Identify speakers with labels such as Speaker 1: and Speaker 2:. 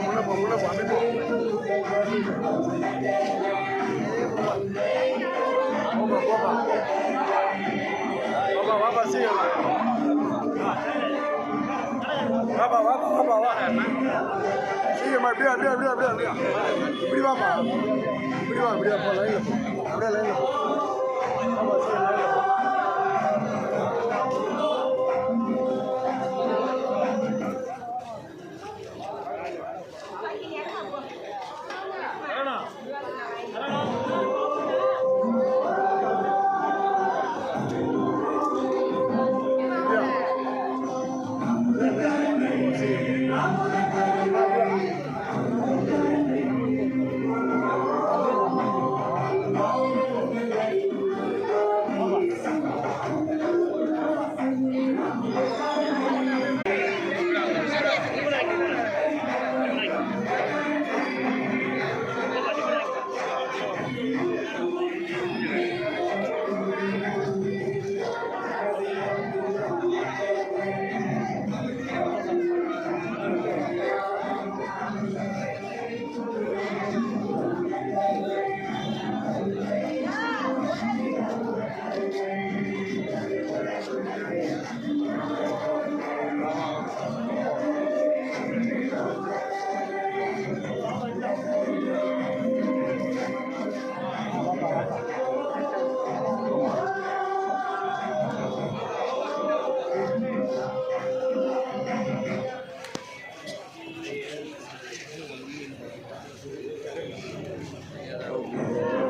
Speaker 1: முன்ன போ முன்ன போ போப்பா போப்பா வாப்பா வாப்பா சீக்கிரம் வாப்பா வாப்பா வாப்பா வா சீக்கிரமா அப்படியே அப்படியே அப்படியே அப்படியே. இப்படி வாப்பா இப்படி வா இப்படியா போ லைனில் போ அப்படியே லைனில் லைனில் போ 아 Oh,